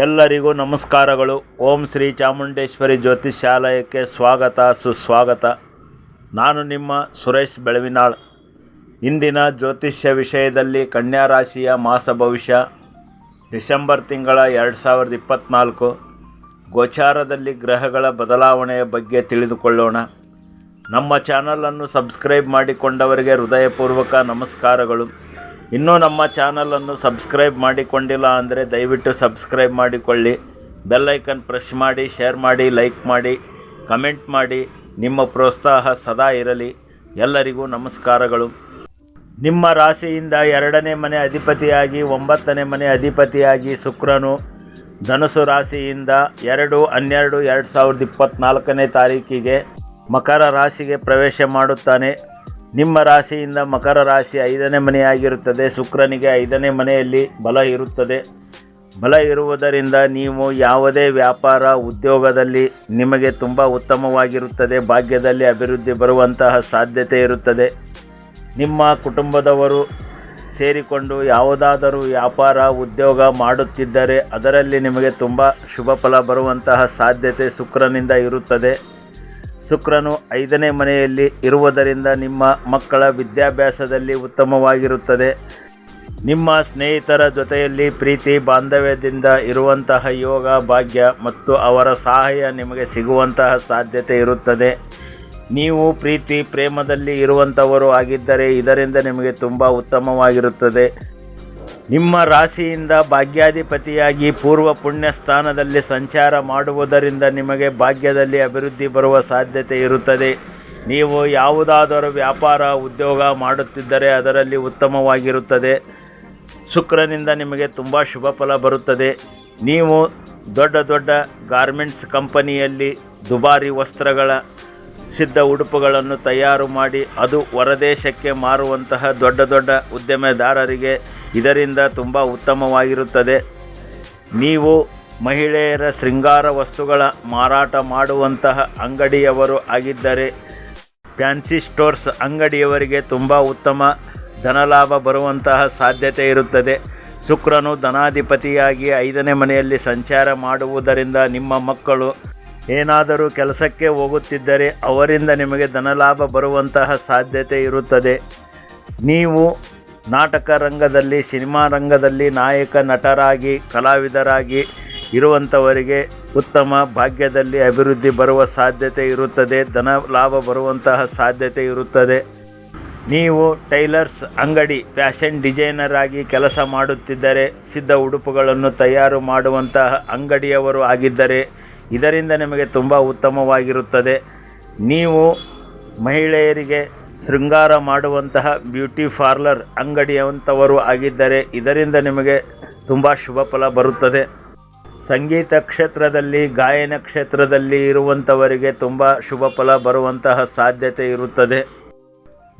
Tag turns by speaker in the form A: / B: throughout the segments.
A: ಎಲ್ಲರಿಗೂ ನಮಸ್ಕಾರಗಳು. ಓಂ ಶ್ರೀ ಚಾಮುಂಡೇಶ್ವರಿ ಜ್ಯೋತಿಷ್ಯಾಲಯಕ್ಕೆ ಸ್ವಾಗತ, ಸುಸ್ವಾಗತ. ನಾನು ನಿಮ್ಮ ಸುರೇಶ್ ಬೆಳವಿನಾಳ್. ಇಂದಿನ ಜ್ಯೋತಿಷ್ಯ ವಿಷಯದಲ್ಲಿ ಕನ್ಯಾ ರಾಶಿಯ ಮಾಸ ಭವಿಷ್ಯ. ಡಿಸೆಂಬರ್ ತಿಂಗಳ ಎರಡು ಸಾವಿರದ ಇಪ್ಪತ್ತ್ನಾಲ್ಕು ಗೋಚಾರದಲ್ಲಿ ಗ್ರಹಗಳ ಬದಲಾವಣೆಯ ಬಗ್ಗೆ ತಿಳಿದುಕೊಳ್ಳೋಣ. ನಮ್ಮ ಚಾನಲನ್ನು ಸಬ್ಸ್ಕ್ರೈಬ್ ಮಾಡಿಕೊಂಡವರಿಗೆ ಹೃದಯಪೂರ್ವಕ ನಮಸ್ಕಾರಗಳು. ಇನ್ನೂ ನಮ್ಮ ಚಾನಲನ್ನು ಸಬ್ಸ್ಕ್ರೈಬ್ ಮಾಡಿಕೊಂಡಿಲ್ಲ ಅಂದರೆ ದಯವಿಟ್ಟು ಸಬ್ಸ್ಕ್ರೈಬ್ ಮಾಡಿಕೊಳ್ಳಿ. ಬೆಲ್ಲೈಕನ್ ಪ್ರೆಸ್ ಮಾಡಿ ಶೇರ್ ಮಾಡಿ ಲೈಕ್ ಮಾಡಿ ಕಮೆಂಟ್ ಮಾಡಿ. ನಿಮ್ಮ ಪ್ರೋತ್ಸಾಹ ಸದಾ ಇರಲಿ. ಎಲ್ಲರಿಗೂ ನಮಸ್ಕಾರಗಳು. ನಿಮ್ಮ ರಾಶಿಯಿಂದ ಎರಡನೇ ಮನೆ ಅಧಿಪತಿಯಾಗಿ, ಒಂಬತ್ತನೇ ಮನೆ ಅಧಿಪತಿಯಾಗಿ ಶುಕ್ರನು ಧನುಸು ರಾಶಿಯಿಂದ ಎರಡು, ಹನ್ನೆರಡು, ಎರಡು ಸಾವಿರದ ಇಪ್ಪತ್ತ್ನಾಲ್ಕನೇ ತಾರೀಕಿಗೆ ಮಕರ ರಾಶಿಗೆ ಪ್ರವೇಶ ಮಾಡುತ್ತಾನೆ. ನಿಮ್ಮ ರಾಶಿಯಿಂದ ಮಕರ ರಾಶಿ ಐದನೇ ಮನೆಯಾಗಿರುತ್ತದೆ. ಶುಕ್ರನಿಗೆ ಐದನೇ ಮನೆಯಲ್ಲಿ ಬಲ ಇರುತ್ತದೆ. ಬಲ ಇರುವುದರಿಂದ ನೀವು ಯಾವುದೇ ವ್ಯಾಪಾರ ಉದ್ಯೋಗದಲ್ಲಿ ನಿಮಗೆ ತುಂಬ ಉತ್ತಮವಾಗಿರುತ್ತದೆ. ಭಾಗ್ಯದಲ್ಲಿ ಅಭಿವೃದ್ಧಿ ಬರುವಂತಹ ಸಾಧ್ಯತೆ ಇರುತ್ತದೆ. ನಿಮ್ಮ ಕುಟುಂಬದವರು ಸೇರಿಕೊಂಡು ಯಾವುದಾದರೂ ವ್ಯಾಪಾರ ಉದ್ಯೋಗ ಮಾಡುತ್ತಿದ್ದರೆ ಅದರಲ್ಲಿ ನಿಮಗೆ ತುಂಬ ಶುಭ ಫಲ ಬರುವಂತಹ ಸಾಧ್ಯತೆ ಶುಕ್ರನಿಂದ ಇರುತ್ತದೆ. ಶುಕ್ರನು ಐದನೇ ಮನೆಯಲ್ಲಿ ಇರುವುದರಿಂದ ನಿಮ್ಮ ಮಕ್ಕಳ ವಿದ್ಯಾಭ್ಯಾಸದಲ್ಲಿ ಉತ್ತಮವಾಗಿರುತ್ತದೆ. ನಿಮ್ಮ ಸ್ನೇಹಿತರ ಜೊತೆಯಲ್ಲಿ ಪ್ರೀತಿ, ಬಾಂಧವ್ಯದಿಂದ ಇರುವಂತಹ ಯೋಗ, ಭಾಗ್ಯ ಮತ್ತು ಅವರ ಸಹಾಯ ನಿಮಗೆ ಸಿಗುವಂತಹ ಸಾಧ್ಯತೆ ಇರುತ್ತದೆ. ನೀವು ಪ್ರೀತಿ, ಪ್ರೇಮದಲ್ಲಿ ಇರುವಂಥವರು ಆಗಿದ್ದರೆ ಇದರಿಂದ ನಿಮಗೆ ತುಂಬ ಉತ್ತಮವಾಗಿರುತ್ತದೆ. ನಿಮ್ಮ ರಾಶಿಯಿಂದ ಭಾಗ್ಯಾಧಿಪತಿಯಾಗಿ ಪೂರ್ವ ಪುಣ್ಯ ಸ್ಥಾನದಲ್ಲಿ ಸಂಚಾರ ಮಾಡುವುದರಿಂದ ನಿಮಗೆ ಭಾಗ್ಯದಲ್ಲಿ ಅಭಿವೃದ್ಧಿ ಬರುವ ಸಾಧ್ಯತೆ ಇರುತ್ತದೆ. ನೀವು ಯಾವುದಾದರೂ ವ್ಯಾಪಾರ, ಉದ್ಯೋಗ ಮಾಡುತ್ತಿದ್ದರೆ ಅದರಲ್ಲಿ ಉತ್ತಮವಾಗಿರುತ್ತದೆ. ಶುಕ್ರನಿಂದ ನಿಮಗೆ ತುಂಬ ಶುಭ ಫಲ ಬರುತ್ತದೆ. ನೀವು ದೊಡ್ಡ ದೊಡ್ಡ ಗಾರ್ಮೆಂಟ್ಸ್ ಕಂಪನಿಯಲ್ಲಿ ದುಬಾರಿ ವಸ್ತ್ರಗಳ ಸಿದ್ಧ ಉಡುಪುಗಳನ್ನು ತಯಾರು ಮಾಡಿ ಅದು ಹೊರದೇಶಕ್ಕೆ ಮಾರುವಂತಹ ದೊಡ್ಡ ದೊಡ್ಡ ಉದ್ಯಮೆದಾರರಿಗೆ ಇದರಿಂದ ತುಂಬ ಉತ್ತಮವಾಗಿರುತ್ತದೆ. ನೀವು ಮಹಿಳೆಯರ ಶೃಂಗಾರ ವಸ್ತುಗಳ ಮಾರಾಟ ಮಾಡುವಂತಹ ಅಂಗಡಿಯವರು ಆಗಿದ್ದರೆ ಫ್ಯಾನ್ಸಿ ಸ್ಟೋರ್ಸ್ ಅಂಗಡಿಯವರಿಗೆ ತುಂಬ ಉತ್ತಮ ಧನಲಾಭ ಬರುವಂತಹ ಸಾಧ್ಯತೆ ಇರುತ್ತದೆ. ಶುಕ್ರನು ಧನಾಧಿಪತಿಯಾಗಿ ಐದನೇ ಮನೆಯಲ್ಲಿ ಸಂಚಾರ ಮಾಡುವುದರಿಂದ ನಿಮ್ಮ ಮಕ್ಕಳು ಏನಾದರೂ ಕೆಲಸಕ್ಕೆ ಹೋಗುತ್ತಿದ್ದರೆ ಅವರಿಂದ ನಿಮಗೆ ಧನಲಾಭ ಬರುವಂತಹ ಸಾಧ್ಯತೆ ಇರುತ್ತದೆ. ನೀವು ನಾಟಕ ರಂಗದಲ್ಲಿ, ಸಿನಿಮಾ ರಂಗದಲ್ಲಿ ನಾಯಕ, ನಟರಾಗಿ, ಕಲಾವಿದರಾಗಿ ಇರುವಂಥವರಿಗೆ ಉತ್ತಮ ಭಾಗ್ಯದಲ್ಲಿ ಅಭಿವೃದ್ಧಿ ಬರುವ ಸಾಧ್ಯತೆ ಇರುತ್ತದೆ, ಧನ ಲಾಭ ಬರುವಂತಹ ಸಾಧ್ಯತೆ ಇರುತ್ತದೆ. ನೀವು ಟೈಲರ್ಸ್ ಅಂಗಡಿ, ಫ್ಯಾಷನ್ ಡಿಸೈನರ್ ಆಗಿ ಕೆಲಸ ಮಾಡುತ್ತಿದ್ದರೆ, ಸಿದ್ಧ ಉಡುಪುಗಳನ್ನು ತಯಾರು ಮಾಡುವಂತಹ ಅಂಗಡಿಯವರು ಆಗಿದ್ದರೆ, ಇದರಿಂದ ನಿಮಗೆ ತುಂಬ ಉತ್ತಮವಾಗಿರುತ್ತದೆ. ನೀವು ಮಹಿಳೆಯರಿಗೆ ಶೃಂಗಾರ ಮಾಡುವಂತಹ ಬ್ಯೂಟಿ ಪಾರ್ಲರ್ ಅಂಗಡಿಯಂಥವರು ಆಗಿದ್ದರೆ ಇದರಿಂದ ನಿಮಗೆ ತುಂಬ ಶುಭ ಫಲ ಬರುತ್ತದೆ. ಸಂಗೀತ ಕ್ಷೇತ್ರದಲ್ಲಿ, ಗಾಯನ ಕ್ಷೇತ್ರದಲ್ಲಿ ಇರುವಂಥವರಿಗೆ ತುಂಬ ಶುಭ ಫಲ ಬರುವಂತಹ ಸಾಧ್ಯತೆ ಇರುತ್ತದೆ.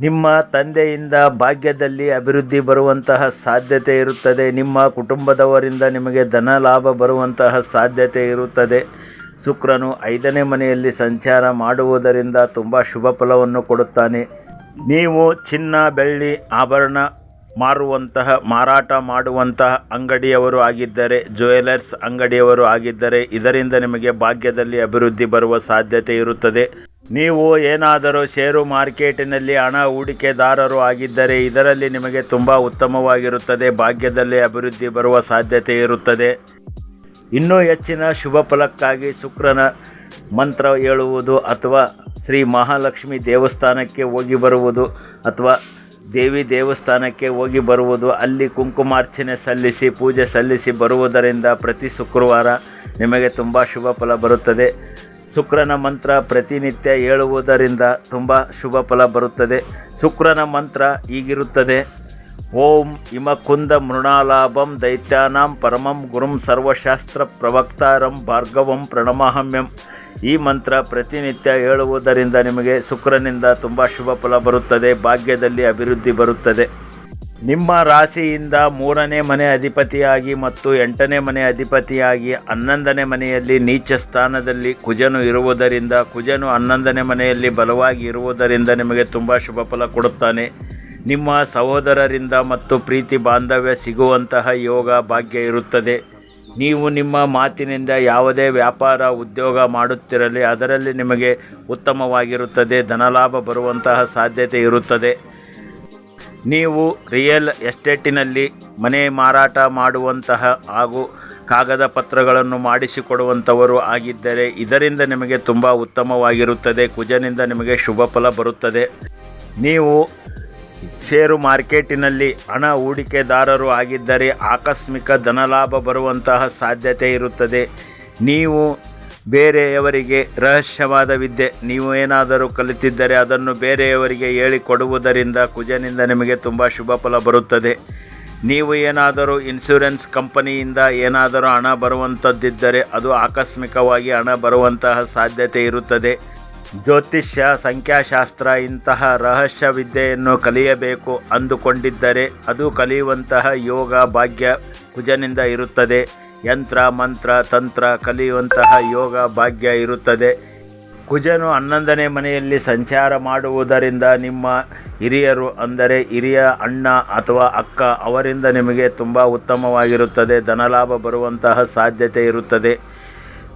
A: ನಿಮ್ಮ ತಂದೆಯಿಂದ ಭಾಗ್ಯದಲ್ಲಿ ಅಭಿವೃದ್ಧಿ ಬರುವಂತಹ ಸಾಧ್ಯತೆ ಇರುತ್ತದೆ. ನಿಮ್ಮ ಕುಟುಂಬದವರಿಂದ ನಿಮಗೆ ಧನ ಲಾಭ ಬರುವಂತಹ ಸಾಧ್ಯತೆ ಇರುತ್ತದೆ. ಶುಕ್ರನು ಐದನೇ ಮನೆಯಲ್ಲಿ ಸಂಚಾರ ಮಾಡುವುದರಿಂದ ತುಂಬ ಶುಭ ಫಲವನ್ನು ಕೊಡುತ್ತಾನೆ. ನೀವು ಚಿನ್ನ, ಬೆಳ್ಳಿ, ಆಭರಣ ಮಾರುವಂತಹ, ಮಾರಾಟ ಮಾಡುವಂತಹ ಅಂಗಡಿಯವರು ಆಗಿದ್ದರೆ, ಜ್ಯುವೆಲರ್ಸ್ ಅಂಗಡಿಯವರು ಆಗಿದ್ದರೆ, ಇದರಿಂದ ನಿಮಗೆ ಭಾಗ್ಯದಲ್ಲಿ ಅಭಿವೃದ್ಧಿ ಬರುವ ಸಾಧ್ಯತೆ ಇರುತ್ತದೆ. ನೀವು ಏನಾದರೂ ಷೇರು ಮಾರ್ಕೆಟಿನಲ್ಲಿ ಹಣ ಹೂಡಿಕೆದಾರರು ಆಗಿದ್ದರೆ, ಇದರಲ್ಲಿ ನಿಮಗೆ ತುಂಬ ಉತ್ತಮವಾಗಿರುತ್ತದೆ, ಭಾಗ್ಯದಲ್ಲಿ ಅಭಿವೃದ್ಧಿ ಬರುವ ಸಾಧ್ಯತೆ ಇರುತ್ತದೆ. ಇನ್ನೂ ಹೆಚ್ಚಿನ ಶುಭ ಫಲಕ್ಕಾಗಿ ಶುಕ್ರನ ಮಂತ್ರ ಹೇಳುವುದು ಅಥವಾ ಶ್ರೀ ಮಹಾಲಕ್ಷ್ಮಿ ದೇವಸ್ಥಾನಕ್ಕೆ ಹೋಗಿ ಬರುವುದು ಅಥವಾ ದೇವಿ ದೇವಸ್ಥಾನಕ್ಕೆ ಹೋಗಿ ಬರುವುದು, ಅಲ್ಲಿ ಕುಂಕುಮಾರ್ಚನೆ ಸಲ್ಲಿಸಿ, ಪೂಜೆ ಸಲ್ಲಿಸಿ ಬರುವುದರಿಂದ ಪ್ರತಿ ಶುಕ್ರವಾರ ನಿಮಗೆ ತುಂಬ ಶುಭ ಫಲ ಬರುತ್ತದೆ. ಶುಕ್ರನ ಮಂತ್ರ ಪ್ರತಿನಿತ್ಯ ಹೇಳುವುದರಿಂದ ತುಂಬ ಶುಭ ಫಲ ಬರುತ್ತದೆ. ಶುಕ್ರನ ಮಂತ್ರ ಹೀಗಿರುತ್ತದೆ. ಓಂ ಇಮಕುಂದ ಮೃಣಾಲಾಭಂ ದೈತ್ಯಾನಾಂ ಪರಮಂ ಗುರುಂ ಸರ್ವಶಾಸ್ತ್ರ ಪ್ರವಕ್ತಾರಂ ಭಾರ್ಗವಂ ಪ್ರಣಮಹಮ್ಯಂ ಈ ಮಂತ್ರ ಪ್ರತಿನಿತ್ಯ ಹೇಳುವುದರಿಂದ ನಿಮಗೆ ಶುಕ್ರನಿಂದ ತುಂಬ ಶುಭ ಫಲ ಬರುತ್ತದೆ, ಭಾಗ್ಯದಲ್ಲಿ ಅಭಿವೃದ್ಧಿ ಬರುತ್ತದೆ. ನಿಮ್ಮ ರಾಶಿಯಿಂದ ಮೂರನೇ ಮನೆ ಅಧಿಪತಿಯಾಗಿ ಮತ್ತು ಎಂಟನೇ ಮನೆ ಅಧಿಪತಿಯಾಗಿ ಹನ್ನೊಂದನೇ ಮನೆಯಲ್ಲಿ ನೀಚ ಸ್ಥಾನದಲ್ಲಿ ಕುಜನು ಇರುವುದರಿಂದ, ಕುಜನು ಹನ್ನೊಂದನೇ ಮನೆಯಲ್ಲಿ ಬಲವಾಗಿ ಇರುವುದರಿಂದ ನಿಮಗೆ ತುಂಬ ಶುಭ ಫಲ ಕೊಡುತ್ತಾನೆ. ನಿಮ್ಮ ಸಹೋದರರಿಂದ ಮತ್ತು ಪ್ರೀತಿ ಬಾಂಧವ್ಯ ಸಿಗುವಂತಹ ಯೋಗ ಭಾಗ್ಯ ಇರುತ್ತದೆ. ನೀವು ನಿಮ್ಮ ಮಾತಿನಿಂದ ಯಾವುದೇ ವ್ಯಾಪಾರ, ಉದ್ಯೋಗ ಮಾಡುತ್ತಿರಲಿ, ಅದರಲ್ಲಿ ನಿಮಗೆ ಉತ್ತಮವಾಗಿರುತ್ತದೆ, ಧನಲಾಭ ಬರುವಂತಹ ಸಾಧ್ಯತೆ ಇರುತ್ತದೆ. ನೀವು ರಿಯಲ್ ಎಸ್ಟೇಟಿನಲ್ಲಿ ಮನೆ ಮಾರಾಟ ಮಾಡುವಂತಹ ಹಾಗೂ ಕಾಗದ ಪತ್ರಗಳನ್ನು ಮಾಡಿಸಿಕೊಡುವಂಥವರು ಆಗಿದ್ದರೆ ಇದರಿಂದ ನಿಮಗೆ ತುಂಬ ಉತ್ತಮವಾಗಿರುತ್ತದೆ, ಕುಜನಿಂದ ನಿಮಗೆ ಶುಭ ಫಲ ಬರುತ್ತದೆ. ನೀವು ಷೇರು ಮಾರ್ಕೆಟಿನಲ್ಲಿ ಹಣ ಹೂಡಿಕೆದಾರರು ಆಗಿದ್ದರೆ ಆಕಸ್ಮಿಕ ಧನಲಾಭ ಬರುವಂತಹ ಸಾಧ್ಯತೆ ಇರುತ್ತದೆ. ನೀವು ಬೇರೆಯವರಿಗೆ ರಹಸ್ಯವಾದ ವಿದ್ಯೆ, ನೀವು ಏನಾದರೂ ಕಲಿತಿದ್ದರೆ ಅದನ್ನು ಬೇರೆಯವರಿಗೆ ಹೇಳಿಕೊಡುವುದರಿಂದ ಕುಜನಿಂದ ನಿಮಗೆ ತುಂಬ ಶುಭ ಫಲ ಬರುತ್ತದೆ. ನೀವು ಏನಾದರೂ ಇನ್ಶೂರೆನ್ಸ್ ಕಂಪನಿಯಿಂದ ಏನಾದರೂ ಹಣ ಬರುವಂಥದ್ದಿದ್ದರೆ ಅದು ಆಕಸ್ಮಿಕವಾಗಿ ಹಣ ಬರುವಂತಹ ಸಾಧ್ಯತೆ ಇರುತ್ತದೆ. ಜ್ಯೋತಿಷ್ಯ, ಸಂಖ್ಯಾಶಾಸ್ತ್ರ ಇಂತಹ ರಹಸ್ಯ ವಿದ್ಯೆಯನ್ನು ಕಲಿಯಬೇಕು ಅಂದುಕೊಂಡಿದ್ದರೆ ಅದು ಕಲಿಯುವಂತಹ ಯೋಗ, ಭಾಗ್ಯ ಕುಜನಿಂದ ಇರುತ್ತದೆ. ಯಂತ್ರ, ಮಂತ್ರ, ತಂತ್ರ ಕಲಿಯುವಂತಹ ಯೋಗ, ಭಾಗ್ಯ ಇರುತ್ತದೆ. ಕುಜನು ಹನ್ನೊಂದನೇ ಮನೆಯಲ್ಲಿ ಸಂಚಾರ ಮಾಡುವುದರಿಂದ ನಿಮ್ಮ ಹಿರಿಯರು ಅಂದರೆ ಹಿರಿಯ ಅಣ್ಣ ಅಥವಾ ಅಕ್ಕ ಅವರಿಂದ ನಿಮಗೆ ತುಂಬ ಉತ್ತಮವಾಗಿರುತ್ತದೆ. ಧನಲಾಭ ಬರುವಂತಹ ಸಾಧ್ಯತೆ ಇರುತ್ತದೆ.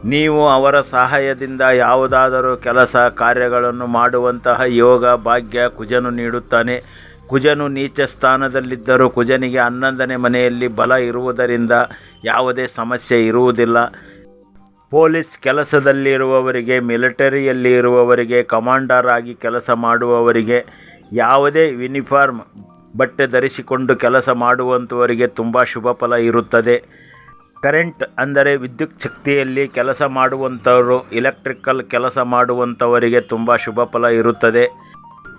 A: ನೀವು ಅವರ ಸಹಾಯದಿಂದ ಯಾವುದಾದರೂ ಕೆಲಸ ಕಾರ್ಯಗಳನ್ನು ಮಾಡುವಂತಹ ಯೋಗ, ಭಾಗ್ಯ ಕುಜನು ನೀಡುತ್ತಾನೆ. ಕುಜನು ನೀಚ ಸ್ಥಾನದಲ್ಲಿದ್ದರೂ ಕುಜನಿಗೆ ಹನ್ನೊಂದನೇ ಮನೆಯಲ್ಲಿ ಬಲ ಇರುವುದರಿಂದ ಯಾವುದೇ ಸಮಸ್ಯೆ ಇರುವುದಿಲ್ಲ. ಪೊಲೀಸ್ ಕೆಲಸದಲ್ಲಿರುವವರಿಗೆ, ಮಿಲಿಟರಿಯಲ್ಲಿ ಇರುವವರಿಗೆ, ಕಮಾಂಡರ್ ಆಗಿ ಕೆಲಸ ಮಾಡುವವರಿಗೆ ಯಾವುದೇ ಯೂನಿಫಾರ್ಮ್ ಬಟ್ಟೆ ಧರಿಸಿಕೊಂಡು ಕೆಲಸ ಮಾಡುವಂಥವರಿಗೆ ತುಂಬ ಶುಭ ಫಲ ಇರುತ್ತದೆ. ಕರೆಂಟ್ ಅಂದರೆ ವಿದ್ಯುತ್ ಶಕ್ತಿಯಲ್ಲಿ ಕೆಲಸ ಮಾಡುವಂಥವರು ಎಲೆಕ್ಟ್ರಿಕಲ್ ಕೆಲಸ ಮಾಡುವಂಥವರಿಗೆ ತುಂಬ ಶುಭ ಫಲ ಇರುತ್ತದೆ.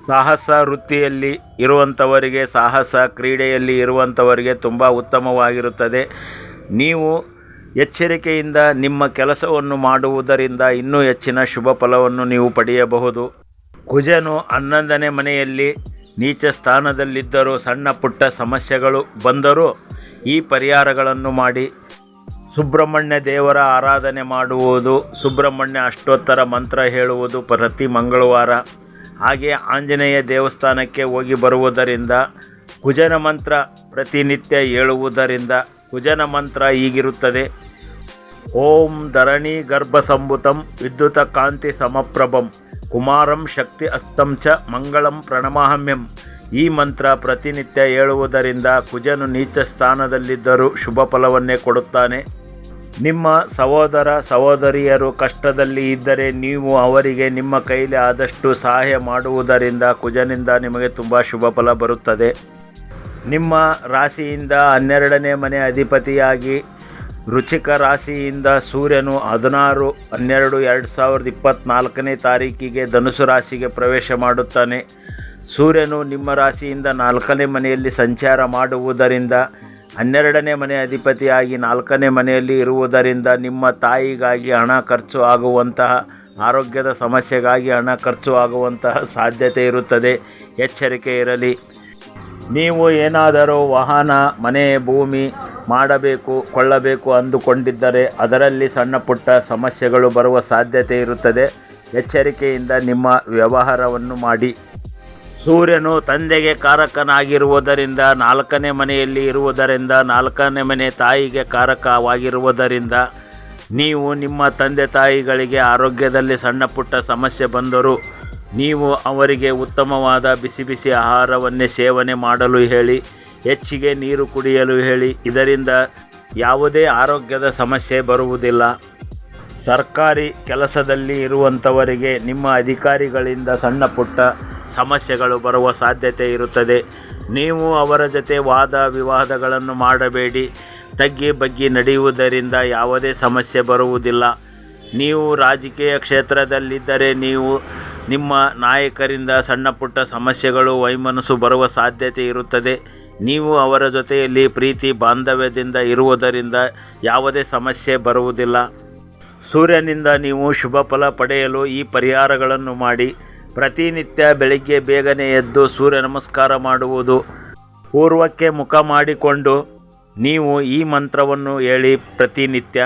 A: ಸಾಹಸ ವೃತ್ತಿಯಲ್ಲಿ ಇರುವಂಥವರಿಗೆ, ಸಾಹಸ ಕ್ರೀಡೆಯಲ್ಲಿ ಇರುವಂಥವರಿಗೆ ತುಂಬ ಉತ್ತಮವಾಗಿರುತ್ತದೆ. ನೀವು ಎಚ್ಚರಿಕೆಯಿಂದ ನಿಮ್ಮ ಕೆಲಸವನ್ನು ಮಾಡುವುದರಿಂದ ಇನ್ನೂ ಹೆಚ್ಚಿನ ಶುಭ ಫಲವನ್ನು ನೀವು ಪಡೆಯಬಹುದು. ಕುಜನು ಹನ್ನೊಂದನೇ ಮನೆಯಲ್ಲಿ ನೀಚ ಸ್ಥಾನದಲ್ಲಿದ್ದರೂ ಸಣ್ಣ ಪುಟ್ಟ ಸಮಸ್ಯೆಗಳು ಬಂದರೂ ಈ ಪರಿಹಾರಗಳನ್ನು ಮಾಡಿ ಸುಬ್ರಹ್ಮಣ್ಯ ದೇವರ ಆರಾಧನೆ ಮಾಡುವುದು, ಸುಬ್ರಹ್ಮಣ್ಯ ಅಷ್ಟೋತ್ತರ ಮಂತ್ರ ಹೇಳುವುದು ಪ್ರತಿ ಮಂಗಳವಾರ. ಹಾಗೆ ಆಂಜನೇಯ ದೇವಸ್ಥಾನಕ್ಕೆ ಹೋಗಿ ಬರುವುದರಿಂದ ಕುಜನ ಮಂತ್ರ ಪ್ರತಿನಿತ್ಯ ಹೇಳುವುದರಿಂದ ಕುಜನ ಮಂತ್ರ ಹೀಗಿರುತ್ತದೆ. ಓಂ ಧರಣಿ ಗರ್ಭಸಂಭುತಂ ವಿದ್ಯುತ ಕಾಂತಿ ಸಮಪ್ರಭಂ ಕುಮಾರಂ ಶಕ್ತಿ ಅಸ್ತಂ ಚ ಮಂಗಳಂ ಪ್ರಣಮಾಹಮ್ಯಂ ಈ ಮಂತ್ರ ಪ್ರತಿನಿತ್ಯ ಹೇಳುವುದರಿಂದ ಕುಜನು ನೀಚ ಸ್ಥಾನದಲ್ಲಿದ್ದರೂ ಶುಭ ಫಲವನ್ನೇ ಕೊಡುತ್ತಾನೆ. ನಿಮ್ಮ ಸಹೋದರ ಸಹೋದರಿಯರು ಕಷ್ಟದಲ್ಲಿ ಇದ್ದರೆ ನೀವು ಅವರಿಗೆ ನಿಮ್ಮ ಕೈಲಿ ಆದಷ್ಟು ಸಹಾಯ ಮಾಡುವುದರಿಂದ ಕುಜನಿಂದ ನಿಮಗೆ ತುಂಬ ಶುಭ ಫಲ ಬರುತ್ತದೆ. ನಿಮ್ಮ ರಾಶಿಯಿಂದ ಹನ್ನೆರಡನೇ ಮನೆ ಅಧಿಪತಿಯಾಗಿ ರುಚಿಕ ರಾಶಿಯಿಂದ ಸೂರ್ಯನು ಹದಿನಾರು, ಹನ್ನೆರಡು, ಎರಡು ಸಾವಿರದ ಇಪ್ಪತ್ತ್ನಾಲ್ಕನೇ ತಾರೀಕಿಗೆ ಧನುಸು ರಾಶಿಗೆ ಪ್ರವೇಶ ಮಾಡುತ್ತಾನೆ. ಸೂರ್ಯನು ನಿಮ್ಮ ರಾಶಿಯಿಂದ ನಾಲ್ಕನೇ ಮನೆಯಲ್ಲಿ ಸಂಚಾರ ಮಾಡುವುದರಿಂದ ಹನ್ನೆರಡನೇ ಮನೆ ಅಧಿಪತಿಯಾಗಿ ನಾಲ್ಕನೇ ಮನೆಯಲ್ಲಿ ಇರುವುದರಿಂದ ನಿಮ್ಮ ತಾಯಿಗಾಗಿ ಹಣ ಖರ್ಚು ಆಗುವಂತಹ, ಆರೋಗ್ಯದ ಸಮಸ್ಯೆಗಾಗಿ ಹಣ ಖರ್ಚು ಆಗುವಂತಹ ಸಾಧ್ಯತೆ ಇರುತ್ತದೆ. ಎಚ್ಚರಿಕೆ ಇರಲಿ. ನೀವು ಏನಾದರೂ ವಾಹನ, ಮನೆ, ಭೂಮಿ ಮಾಡಬೇಕು, ಕೊಳ್ಳಬೇಕು ಅಂದುಕೊಂಡಿದ್ದರೆ ಅದರಲ್ಲಿ ಸಣ್ಣ ಪುಟ್ಟ ಸಮಸ್ಯೆಗಳು ಬರುವ ಸಾಧ್ಯತೆ ಇರುತ್ತದೆ. ಎಚ್ಚರಿಕೆಯಿಂದ ನಿಮ್ಮ ವ್ಯವಹಾರವನ್ನು ಮಾಡಿ. ಸೂರ್ಯನು ತಂದೆಗೆ ಕಾರಕನಾಗಿರುವುದರಿಂದ, ನಾಲ್ಕನೇ ಮನೆಯಲ್ಲಿ ಇರುವುದರಿಂದ, ನಾಲ್ಕನೇ ಮನೆ ತಾಯಿಗೆ ಕಾರಕವಾಗಿರುವುದರಿಂದ, ನೀವು ನಿಮ್ಮ ತಂದೆ ತಾಯಿಗಳಿಗೆ ಆರೋಗ್ಯದಲ್ಲಿ ಸಣ್ಣ ಪುಟ್ಟ ಸಮಸ್ಯೆ ಬಂದರೂ, ನೀವು ಅವರಿಗೆ ಉತ್ತಮವಾದ ಬಿಸಿ ಬಿಸಿ ಆಹಾರವನ್ನೇ ಸೇವನೆ ಮಾಡಲು ಹೇಳಿ, ಹೆಚ್ಚಿಗೆ ನೀರು ಕುಡಿಯಲು ಹೇಳಿ, ಇದರಿಂದ ಯಾವುದೇ ಆರೋಗ್ಯದ ಸಮಸ್ಯೆ ಬರುವುದಿಲ್ಲ. ಸರ್ಕಾರಿ ಕೆಲಸದಲ್ಲಿ ಇರುವಂಥವರಿಗೆ ನಿಮ್ಮ ಅಧಿಕಾರಿಗಳಿಂದ ಸಣ್ಣ ಪುಟ್ಟ ಸಮಸ್ಯೆಗಳು ಬರುವ ಸಾಧ್ಯತೆ ಇರುತ್ತದೆ. ನೀವು ಅವರ ಜೊತೆ ವಾದ ವಿವಾದಗಳನ್ನು ಮಾಡಬೇಡಿ. ತಗ್ಗಿ ಬಗ್ಗಿ ನಡೆಯುವುದರಿಂದ ಯಾವುದೇ ಸಮಸ್ಯೆ ಬರುವುದಿಲ್ಲ. ನೀವು ರಾಜಕೀಯ ಕ್ಷೇತ್ರದಲ್ಲಿದ್ದರೆ ನೀವು ನಿಮ್ಮ ನಾಯಕರಿಂದ ಸಣ್ಣ ಪುಟ್ಟ ಸಮಸ್ಯೆಗಳು ವೈಮನಸ್ಸು ಬರುವ ಸಾಧ್ಯತೆ ಇರುತ್ತದೆ. ನೀವು ಅವರ ಜೊತೆಯಲ್ಲಿ ಪ್ರೀತಿ ಬಾಂಧವ್ಯದಿಂದ ಇರುವುದರಿಂದ ಯಾವುದೇ ಸಮಸ್ಯೆ ಬರುವುದಿಲ್ಲ. ಸೂರ್ಯನಿಂದ ನೀವು ಶುಭ ಫಲ ಪಡೆಯಲು ಈ ಪರಿಹಾರಗಳನ್ನು ಮಾಡಿ. ಪ್ರತಿನಿತ್ಯ ಬೆಳಿಗ್ಗೆ ಬೇಗನೆ ಎದ್ದು ಸೂರ್ಯ ನಮಸ್ಕಾರ ಮಾಡುವುದು ಪೂರ್ವಕ್ಕೆ ಮುಖ ಮಾಡಿಕೊಂಡು ನೀವು ಈ ಮಂತ್ರವನ್ನು ಹೇಳಿ ಪ್ರತಿನಿತ್ಯ.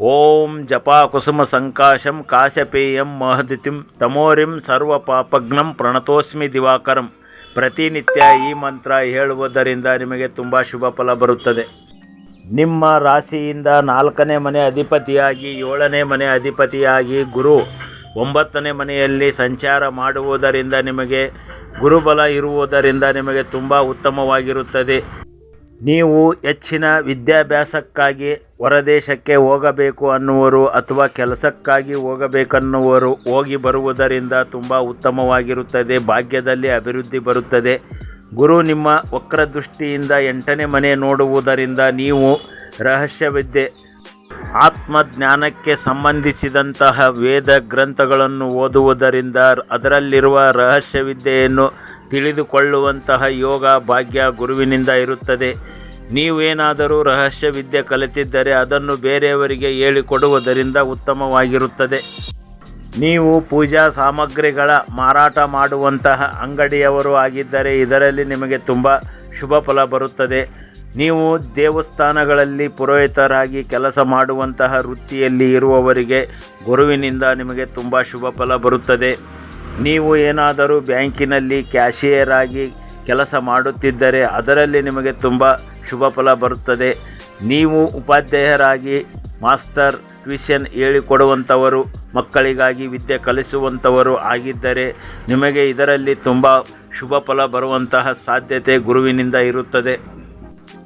A: ಓಂ ಜಪಾ ಕುಸುಮ ಸಂಕಾಶಂ ಕಾಶಪೇಯಂ ಮಹದಿತಿಂ ತಮೋರಿಂ ಸರ್ವ ಪಾಪಗ್ನಂ ಪ್ರಣತೋಸ್ಮಿ ದಿವಾಕರಂ. ಪ್ರತಿನಿತ್ಯ ಈ ಮಂತ್ರ ಹೇಳುವುದರಿಂದ ನಿಮಗೆ ತುಂಬ ಶುಭ ಫಲ ಬರುತ್ತದೆ. ನಿಮ್ಮ ರಾಶಿಯಿಂದ ನಾಲ್ಕನೇ ಮನೆ ಅಧಿಪತಿಯಾಗಿ ಏಳನೇ ಮನೆ ಅಧಿಪತಿಯಾಗಿ ಗುರು ಒಂಬತ್ತನೇ ಮನೆಯಲ್ಲಿ ಸಂಚಾರ ಮಾಡುವುದರಿಂದ ನಿಮಗೆ ಗುರುಬಲ ಇರುವುದರಿಂದ ನಿಮಗೆ ತುಂಬ ಉತ್ತಮವಾಗಿರುತ್ತದೆ. ನೀವು ಹೆಚ್ಚಿನ ವಿದ್ಯಾಭ್ಯಾಸಕ್ಕಾಗಿ ಹೊರದೇಶಕ್ಕೆ ಹೋಗಬೇಕು ಅನ್ನುವರು ಅಥವಾ ಕೆಲಸಕ್ಕಾಗಿ ಹೋಗಬೇಕನ್ನುವರು ಹೋಗಿ ಬರುವುದರಿಂದ ತುಂಬ ಉತ್ತಮವಾಗಿರುತ್ತದೆ, ಭಾಗ್ಯದಲ್ಲಿ ಅಭಿವೃದ್ಧಿ ಬರುತ್ತದೆ. ಗುರು ನಿಮ್ಮ ವಕ್ರದೃಷ್ಟಿಯಿಂದ ಎಂಟನೇ ಮನೆ ನೋಡುವುದರಿಂದ ನೀವು ರಹಸ್ಯವಿದ್ಯೆ ಆತ್ಮಜ್ಞಾನಕ್ಕೆ ಸಂಬಂಧಿಸಿದಂತಹ ವೇದ ಗ್ರಂಥಗಳನ್ನು ಓದುವುದರಿಂದ ಅದರಲ್ಲಿರುವ ರಹಸ್ಯವಿದ್ಯೆಯನ್ನು ತಿಳಿದುಕೊಳ್ಳುವಂತಹ ಯೋಗ ಭಾಗ್ಯ ಗುರುವಿನಿಂದ ಇರುತ್ತದೆ. ನೀವೇನಾದರೂ ರಹಸ್ಯವಿದ್ಯೆ ಕಲಿತಿದ್ದರೆ ಅದನ್ನು ಬೇರೆಯವರಿಗೆ ಹೇಳಿಕೊಡುವುದರಿಂದ ಉತ್ತಮವಾಗಿರುತ್ತದೆ. ನೀವು ಪೂಜಾ ಸಾಮಗ್ರಿಗಳ ಮಾರಾಟ ಮಾಡುವಂತಹ ಅಂಗಡಿಯವರು ಆಗಿದ್ದರೆ ಇದರಲ್ಲಿ ನಿಮಗೆ ತುಂಬ ಶುಭ ಫಲ ಬರುತ್ತದೆ. ನೀವು ದೇವಸ್ಥಾನಗಳಲ್ಲಿ ಪುರೋಹಿತರಾಗಿ ಕೆಲಸ ಮಾಡುವಂತಹ ವೃತ್ತಿಯಲ್ಲಿ ಇರುವವರಿಗೆ ಗುರುವಿನಿಂದ ನಿಮಗೆ ತುಂಬ ಶುಭ ಫಲ ಬರುತ್ತದೆ. ನೀವು ಏನಾದರೂ ಬ್ಯಾಂಕಿನಲ್ಲಿ ಕ್ಯಾಶಿಯರ್ ಆಗಿ ಕೆಲಸ ಮಾಡುತ್ತಿದ್ದರೆ ಅದರಲ್ಲಿ ನಿಮಗೆ ತುಂಬ ಶುಭ ಫಲ ಬರುತ್ತದೆ. ನೀವು ಉಪಾಧ್ಯಾಯರಾಗಿ ಮಾಸ್ಟರ್ ಟ್ಯೂಷನ್ ಹೇಳಿಕೊಡುವಂಥವರು, ಮಕ್ಕಳಿಗಾಗಿ ವಿದ್ಯೆ ಕಲಿಸುವಂಥವರು ಆಗಿದ್ದರೆ ನಿಮಗೆ ಇದರಲ್ಲಿ ತುಂಬ ಶುಭ ಫಲ ಬರುವಂತಹ ಸಾಧ್ಯತೆ ಗುರುವಿನಿಂದ ಇರುತ್ತದೆ.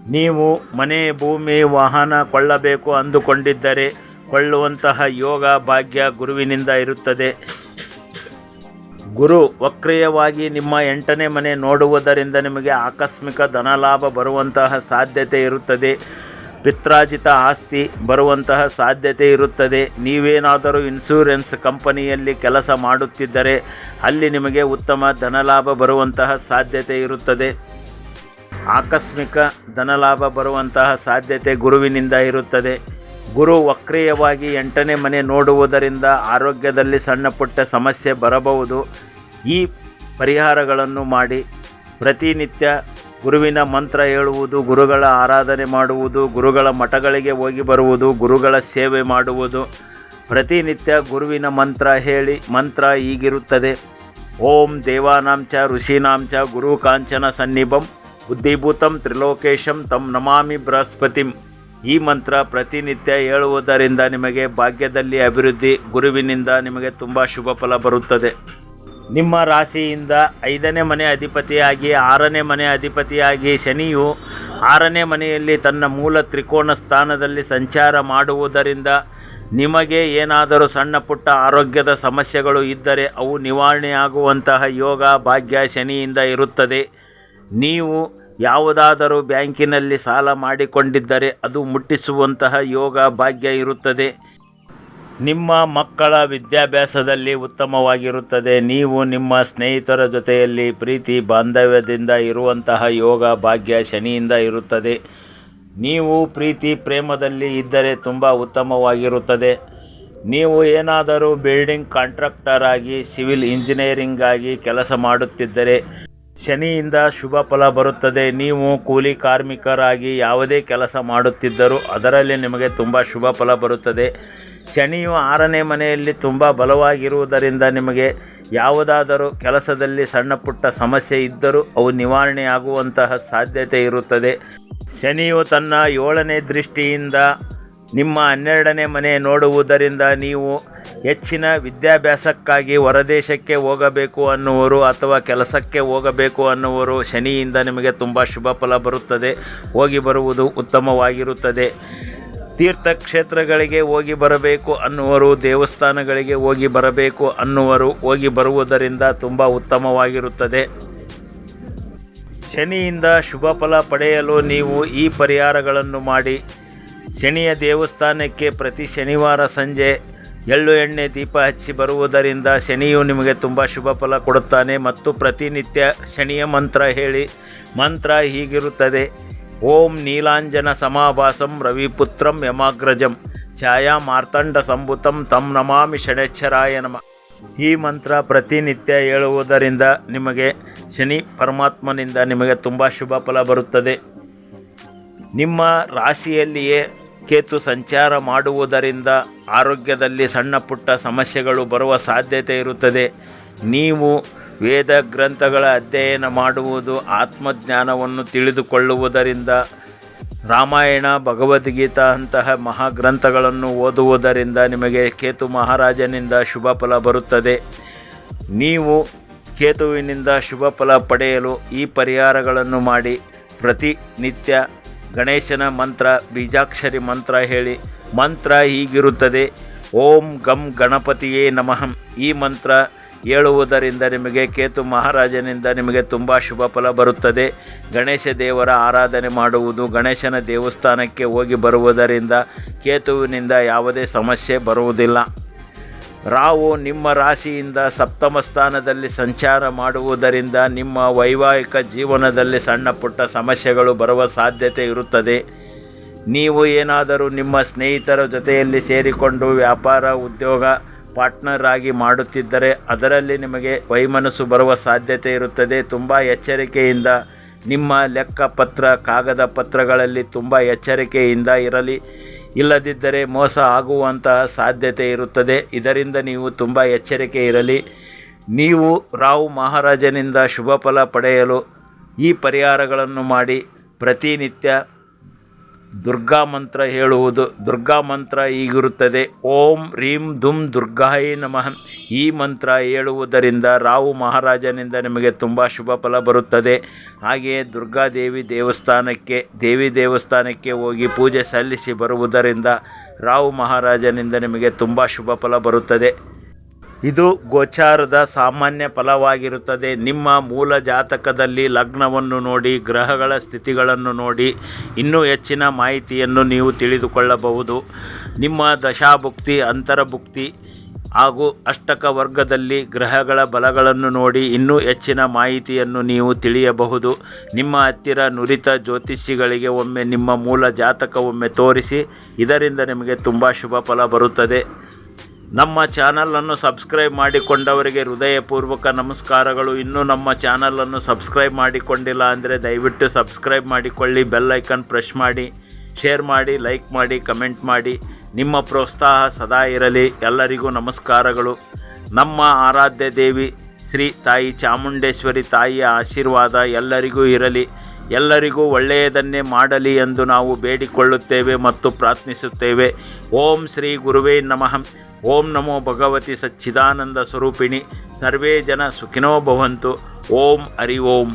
A: ನೀವು ಮನೆ, ಭೂಮಿ, ವಾಹನ ಕೊಳ್ಳಬೇಕು ಅಂದುಕೊಂಡಿದ್ದರೆ ಕೊಳ್ಳುವಂತಹ ಯೋಗ ಭಾಗ್ಯ ಗುರುವಿನಿಂದ ಇರುತ್ತದೆ. ಗುರು ವಕ್ರಿಯವಾಗಿ ನಿಮ್ಮ ಎಂಟನೇ ಮನೆ ನೋಡುವುದರಿಂದ ನಿಮಗೆ ಆಕಸ್ಮಿಕ ಧನಲಾಭ ಬರುವಂತಹ ಸಾಧ್ಯತೆ ಇರುತ್ತದೆ. ಪಿತ್ರಾಜಿತ ಆಸ್ತಿ ಬರುವಂತಹ ಸಾಧ್ಯತೆ ಇರುತ್ತದೆ. ನೀವೇನಾದರೂ ಇನ್ಸೂರೆನ್ಸ್ ಕಂಪನಿಯಲ್ಲಿ ಕೆಲಸ ಮಾಡುತ್ತಿದ್ದರೆ ಅಲ್ಲಿ ನಿಮಗೆ ಉತ್ತಮ ಧನಲಾಭ ಬರುವಂತಹ ಸಾಧ್ಯತೆ ಇರುತ್ತದೆ. ಆಕಸ್ಮಿಕ ಧನಲಾಭ ಬರುವಂತಹ ಸಾಧ್ಯತೆ ಗುರುವಿನಿಂದ ಇರುತ್ತದೆ. ಗುರು ವಕ್ರೀಯವಾಗಿ ಎಂಟನೇ ಮನೆ ನೋಡುವುದರಿಂದ ಆರೋಗ್ಯದಲ್ಲಿ ಸಣ್ಣ ಪುಟ್ಟ ಸಮಸ್ಯೆ ಬರಬಹುದು. ಈ ಪರಿಹಾರಗಳನ್ನು ಮಾಡಿ ಪ್ರತಿನಿತ್ಯ ಗುರುವಿನ ಮಂತ್ರ ಹೇಳುವುದು, ಗುರುಗಳ ಆರಾಧನೆ ಮಾಡುವುದು, ಗುರುಗಳ ಮಠಗಳಿಗೆ ಹೋಗಿ ಬರುವುದು, ಗುರುಗಳ ಸೇವೆ ಮಾಡುವುದು. ಪ್ರತಿನಿತ್ಯ ಗುರುವಿನ ಮಂತ್ರ ಹೇಳಿ, ಮಂತ್ರ ಹೀಗಿರುತ್ತದೆ. ಓಂ ದೇವಾನಾಂಚ ಚ ಋಷೀನಾಂ ಚ ಗುರು ಕಾಂಚನ ಸನ್ನಿಭಂ. ಬುದ್ಧಿಭೂತಂ ತ್ರಿಲೋಕೇಶಂ ತಂ ನಮಾಮಿ ಬೃಹಸ್ಪತಿಂ. ಈ ಮಂತ್ರ ಪ್ರತಿನಿತ್ಯ ಹೇಳುವುದರಿಂದ ನಿಮಗೆ ಭಾಗ್ಯದಲ್ಲಿ ಅಭಿವೃದ್ಧಿ, ಗುರುವಿನಿಂದ ನಿಮಗೆ ತುಂಬ ಶುಭ ಫಲ ಬರುತ್ತದೆ. ನಿಮ್ಮ ರಾಶಿಯಿಂದ ಐದನೇ ಮನೆ ಅಧಿಪತಿಯಾಗಿ, ಆರನೇ ಮನೆ ಅಧಿಪತಿಯಾಗಿ ಶನಿಯು ಆರನೇ ಮನೆಯಲ್ಲಿ ತನ್ನ ಮೂಲ ತ್ರಿಕೋಣ ಸ್ಥಾನದಲ್ಲಿ ಸಂಚಾರ ಮಾಡುವುದರಿಂದ ನಿಮಗೆ ಏನಾದರೂ ಸಣ್ಣ ಪುಟ್ಟ ಆರೋಗ್ಯದ ಸಮಸ್ಯೆಗಳು ಇದ್ದರೆ ಅವು ನಿವಾರಣೆಯಾಗುವಂತಹ ಯೋಗ, ಭಾಗ್ಯ ಶನಿಯಿಂದ ಇರುತ್ತದೆ. ನೀವು ಯಾವುದಾದರೂ ಬ್ಯಾಂಕಿನಲ್ಲಿ ಸಾಲ ಮಾಡಿಕೊಂಡಿದ್ದರೆ ಅದು ಮುಟ್ಟಿಸುವಂತಹ ಯೋಗ ಭಾಗ್ಯ ಇರುತ್ತದೆ. ನಿಮ್ಮ ಮಕ್ಕಳ ವಿದ್ಯಾಭ್ಯಾಸದಲ್ಲಿ ಉತ್ತಮವಾಗಿರುತ್ತದೆ. ನೀವು ನಿಮ್ಮ ಸ್ನೇಹಿತರ ಜೊತೆಯಲ್ಲಿ ಪ್ರೀತಿ ಬಾಂಧವ್ಯದಿಂದ ಇರುವಂತಹ ಯೋಗ ಭಾಗ್ಯ ಶನಿಯಿಂದ ಇರುತ್ತದೆ. ನೀವು ಪ್ರೀತಿ ಪ್ರೇಮದಲ್ಲಿ ಇದ್ದರೆ ತುಂಬ ಉತ್ತಮವಾಗಿರುತ್ತದೆ. ನೀವು ಏನಾದರೂ ಬಿಲ್ಡಿಂಗ್ ಕಾಂಟ್ರಾಕ್ಟರ್ ಆಗಿ, ಸಿವಿಲ್ ಇಂಜಿನಿಯರಿಂಗ್ ಆಗಿ ಕೆಲಸ ಮಾಡುತ್ತಿದ್ದರೆ ಶನಿಯಿಂದ ಶುಭ ಫಲ ಬರುತ್ತದೆ. ನೀವು ಕೂಲಿ ಕಾರ್ಮಿಕರಾಗಿ ಯಾವುದೇ ಕೆಲಸ ಮಾಡುತ್ತಿದ್ದರೂ ಅದರಲ್ಲಿ ನಿಮಗೆ ತುಂಬ ಶುಭ ಫಲ ಬರುತ್ತದೆ. ಶನಿಯು ಆರನೇ ಮನೆಯಲ್ಲಿ ತುಂಬ ಬಲವಾಗಿರುವುದರಿಂದ ನಿಮಗೆ ಯಾವುದಾದರೂ ಕೆಲಸದಲ್ಲಿ ಸಣ್ಣ ಪುಟ್ಟ ಸಮಸ್ಯೆ ಇದ್ದರೂ ಅವು ನಿವಾರಣೆಯಾಗುವಂತಹ ಸಾಧ್ಯತೆ ಇರುತ್ತದೆ. ಶನಿಯು ತನ್ನ ಏಳನೇ ದೃಷ್ಟಿಯಿಂದ ನಿಮ್ಮ ಹನ್ನೆರಡನೇ ಮನೆ ನೋಡುವುದರಿಂದ ನೀವು ಹೆಚ್ಚಿನ ವಿದ್ಯಾಭ್ಯಾಸಕ್ಕಾಗಿ ಹೊರದೇಶಕ್ಕೆ ಹೋಗಬೇಕು ಅನ್ನುವರು ಅಥವಾ ಕೆಲಸಕ್ಕೆ ಹೋಗಬೇಕು ಅನ್ನುವರು ಶನಿಯಿಂದ ನಿಮಗೆ ತುಂಬ ಶುಭ ಫಲ ಬರುತ್ತದೆ. ಹೋಗಿ ಬರುವುದು ಉತ್ತಮವಾಗಿರುತ್ತದೆ. ತೀರ್ಥಕ್ಷೇತ್ರಗಳಿಗೆ ಹೋಗಿ ಬರಬೇಕು ಅನ್ನುವರು, ದೇವಸ್ಥಾನಗಳಿಗೆ ಹೋಗಿ ಬರಬೇಕು ಅನ್ನುವರು ಹೋಗಿ ಬರುವುದರಿಂದ ತುಂಬ ಉತ್ತಮವಾಗಿರುತ್ತದೆ. ಶನಿಯಿಂದ ಶುಭ ಫಲ ಪಡೆಯಲು ನೀವು ಈ ಪರಿಹಾರಗಳನ್ನು ಮಾಡಿ. ಶನಿಯ ದೇವಸ್ಥಾನಕ್ಕೆ ಪ್ರತಿ ಶನಿವಾರ ಸಂಜೆ ಎಳ್ಳು ಎಣ್ಣೆ ದೀಪ ಹಚ್ಚಿ ಬರುವುದರಿಂದ ಶನಿಯು ನಿಮಗೆ ತುಂಬ ಶುಭ ಫಲ ಕೊಡುತ್ತಾನೆ ಮತ್ತು ಪ್ರತಿನಿತ್ಯ ಶನಿಯ ಮಂತ್ರ ಹೇಳಿ, ಮಂತ್ರ ಹೀಗಿರುತ್ತದೆ. ಓಂ ನೀಲಾಂಜನ ಸಮಾಭಾಸಂ ರವಿಪುತ್ರಂ ಯಮಾಗ್ರಜಂ ಛಾಯಾ ಮಾರ್ತಂಡ ಸಂಭುತಂ ತಂ ನಮಾಮಿ ಷಡಕ್ಷರಾಯ ನಮ. ಈ ಮಂತ್ರ ಪ್ರತಿನಿತ್ಯ ಹೇಳುವುದರಿಂದ ನಿಮಗೆ ಶನಿ ಪರಮಾತ್ಮನಿಂದ ನಿಮಗೆ ತುಂಬ ಶುಭ ಫಲ ಬರುತ್ತದೆ. ನಿಮ್ಮ ರಾಶಿಯಲ್ಲಿಯೇ ಕೇತು ಸಂಚಾರ ಮಾಡುವುದರಿಂದ ಆರೋಗ್ಯದಲ್ಲಿ ಸಣ್ಣ ಪುಟ್ಟ ಸಮಸ್ಯೆಗಳು ಬರುವ ಸಾಧ್ಯತೆ ಇರುತ್ತದೆ. ನೀವು ವೇದ ಗ್ರಂಥಗಳ ಅಧ್ಯಯನ ಮಾಡುವುದು, ಆತ್ಮಜ್ಞಾನವನ್ನು ತಿಳಿದುಕೊಳ್ಳುವುದರಿಂದ, ರಾಮಾಯಣ, ಭಗವದ್ಗೀತಾ ಅಂತಹ ಮಹಾಗ್ರಂಥಗಳನ್ನು ಓದುವುದರಿಂದ ನಿಮಗೆ ಕೇತು ಮಹಾರಾಜನಿಂದ ಶುಭ ಫಲ ಬರುತ್ತದೆ. ನೀವು ಕೇತುವಿನಿಂದ ಶುಭ ಫಲ ಪಡೆಯಲು ಈ ಪರಿಹಾರಗಳನ್ನು ಮಾಡಿ ಪ್ರತಿನಿತ್ಯ ಗಣೇಶನ ಮಂತ್ರ, ಬೀಜಾಕ್ಷರಿ ಮಂತ್ರ ಹೇಳಿ, ಮಂತ್ರ ಹೀಗಿರುತ್ತದೆ, ಓಂ ಗಂ ಗಣಪತಿಯೇ ನಮಃ. ಈ ಮಂತ್ರ ಹೇಳುವುದರಿಂದ ನಿಮಗೆ ಕೇತು ಮಹಾರಾಜನಿಂದ ನಿಮಗೆ ತುಂಬ ಶುಭ ಫಲ ಬರುತ್ತದೆ. ಗಣೇಶ ದೇವರ ಆರಾಧನೆ ಮಾಡುವುದು ಗಣೇಶನ ದೇವಸ್ಥಾನಕ್ಕೆ ಹೋಗಿ ಬರುವುದರಿಂದ ಕೇತುವಿನಿಂದ ಯಾವುದೇ ಸಮಸ್ಯೆ ಬರುವುದಿಲ್ಲ. ರಾವು ನಿಮ್ಮ ರಾಶಿಯಿಂದ ಸಪ್ತಮ ಸ್ಥಾನದಲ್ಲಿ ಸಂಚಾರ ಮಾಡುವುದರಿಂದ ನಿಮ್ಮ ವೈವಾಹಿಕ ಜೀವನದಲ್ಲಿ ಸಣ್ಣ ಪುಟ್ಟ ಸಮಸ್ಯೆಗಳು ಬರುವ ಸಾಧ್ಯತೆ ಇರುತ್ತದೆ. ನೀವು ಏನಾದರೂ ನಿಮ್ಮ ಸ್ನೇಹಿತರ ಜೊತೆಯಲ್ಲಿ ಸೇರಿಕೊಂಡು ವ್ಯಾಪಾರ, ಉದ್ಯೋಗ, ಪಾರ್ಟ್ನರ್ ಆಗಿ ಮಾಡುತ್ತಿದ್ದರೆ ಅದರಲ್ಲಿ ನಿಮಗೆ ವೈಮನಸ್ಸು ಬರುವ ಸಾಧ್ಯತೆ ಇರುತ್ತದೆ. ತುಂಬ ಎಚ್ಚರಿಕೆಯಿಂದ ನಿಮ್ಮ ಲೆಕ್ಕಪತ್ರ, ಕಾಗದ ಪತ್ರಗಳಲ್ಲಿ ತುಂಬ ಎಚ್ಚರಿಕೆಯಿಂದ ಇರಲಿ. ಇಲ್ಲದಿದ್ದರೆ ಮೋಸ ಆಗುವಂತಹ ಸಾಧ್ಯತೆ ಇರುತ್ತದೆ. ಇದರಿಂದ ನೀವು ತುಂಬ ಎಚ್ಚರಿಕೆ ಇರಲಿ. ನೀವು ರಾವು ಮಹಾರಾಜನಿಂದ ಶುಭ ಫಲ ಪಡೆಯಲು ಈ ಪರಿಹಾರಗಳನ್ನು ಮಾಡಿ ಪ್ರತಿನಿತ್ಯ ದುರ್ಗಾ ಮಂತ್ರ ಹೇಳುವುದು. ದುರ್ಗಾ ಮಂತ್ರ ಹೀಗಿರುತ್ತದೆ ಓಂ ರೀಂ ದುಮ್ ದುರ್ಗಾಯ ನಮಃ. ಈ ಮಂತ್ರ ಹೇಳುವುದರಿಂದ ರಾವು ಮಹಾರಾಜನಿಂದ ನಿಮಗೆ ತುಂಬ ಶುಭ ಫಲ ಬರುತ್ತದೆ. ಹಾಗೆಯೇ ದುರ್ಗಾದೇವಿ ದೇವಸ್ಥಾನಕ್ಕೆ, ದೇವಿ ದೇವಸ್ಥಾನಕ್ಕೆ ಹೋಗಿ ಪೂಜೆ ಸಲ್ಲಿಸಿ ಬರುವುದರಿಂದ ರಾವು ಮಹಾರಾಜನಿಂದ ನಿಮಗೆ ತುಂಬ ಶುಭ ಫಲ ಬರುತ್ತದೆ. ಇದು ಗೋಚಾರದ ಸಾಮಾನ್ಯ ಫಲವಾಗಿರುತ್ತದೆ. ನಿಮ್ಮ ಮೂಲ ಜಾತಕದಲ್ಲಿ ಲಗ್ನವನ್ನು ನೋಡಿ, ಗ್ರಹಗಳ ಸ್ಥಿತಿಗಳನ್ನು ನೋಡಿ, ಇನ್ನೂ ಹೆಚ್ಚಿನ ಮಾಹಿತಿಯನ್ನು ನೀವು ತಿಳಿದುಕೊಳ್ಳಬಹುದು. ನಿಮ್ಮ ದಶಾಭುಕ್ತಿ, ಅಂತರಭುಕ್ತಿ ಹಾಗೂ ಅಷ್ಟಕ ವರ್ಗದಲ್ಲಿ ಗ್ರಹಗಳ ಬಲಗಳನ್ನು ನೋಡಿ, ಇನ್ನೂ ಹೆಚ್ಚಿನ ಮಾಹಿತಿಯನ್ನು ನೀವು ತಿಳಿಯಬಹುದು. ನಿಮ್ಮ ಹತ್ತಿರ ನುರಿತ ಜ್ಯೋತಿಷಿಗಳಿಗೆ ಒಮ್ಮೆ ನಿಮ್ಮ ಮೂಲ ಜಾತಕ ಒಮ್ಮೆ ತೋರಿಸಿ, ಇದರಿಂದ ನಿಮಗೆ ತುಂಬ ಶುಭ ಫಲ ಬರುತ್ತದೆ. ನಮ್ಮ ಚಾನಲನ್ನು ಸಬ್ಸ್ಕ್ರೈಬ್ ಮಾಡಿಕೊಂಡವರಿಗೆ ಹೃದಯಪೂರ್ವಕ ನಮಸ್ಕಾರಗಳು. ಇನ್ನೂ ನಮ್ಮ ಚಾನಲನ್ನು ಸಬ್ಸ್ಕ್ರೈಬ್ ಮಾಡಿಕೊಂಡಿಲ್ಲ ಅಂದರೆ ದಯವಿಟ್ಟು ಸಬ್ಸ್ಕ್ರೈಬ್ ಮಾಡಿಕೊಳ್ಳಿ, ಬೆಲ್ ಐಕನ್ ಪ್ರೆಸ್ ಮಾಡಿ, ಶೇರ್ ಮಾಡಿ, ಲೈಕ್ ಮಾಡಿ, ಕಮೆಂಟ್ ಮಾಡಿ. ನಿಮ್ಮ ಪ್ರೋತ್ಸಾಹ ಸದಾ ಇರಲಿ. ಎಲ್ಲರಿಗೂ ನಮಸ್ಕಾರಗಳು. ನಮ್ಮ ಆರಾಧ್ಯ ದೇವಿ ಶ್ರೀ ತಾಯಿ ಚಾಮುಂಡೇಶ್ವರಿ ತಾಯಿಯ ಆಶೀರ್ವಾದ ಎಲ್ಲರಿಗೂ ಇರಲಿ. ಎಲ್ಲರಿಗೂ ಒಳ್ಳೆಯದನ್ನೇ ಮಾಡಲಿ ಎಂದು ನಾವು ಬೇಡಿಕೊಳ್ಳುತ್ತೇವೆ ಮತ್ತು ಪ್ರಾರ್ಥಿಸುತ್ತೇವೆ. ಓಂ ಶ್ರೀ ಗುರುವೇ ನಮಃ. ಓಂ ನಮೋ ಭಗವತಿ ಸಚ್ಚಿದಾನಂದ ಸ್ವರೂಪಿಣಿ. ಸರ್ವೇ ಜನ ಸುಖಿನೋ ಭವಂತು. ಓಂ ಹರಿ ಓಂ.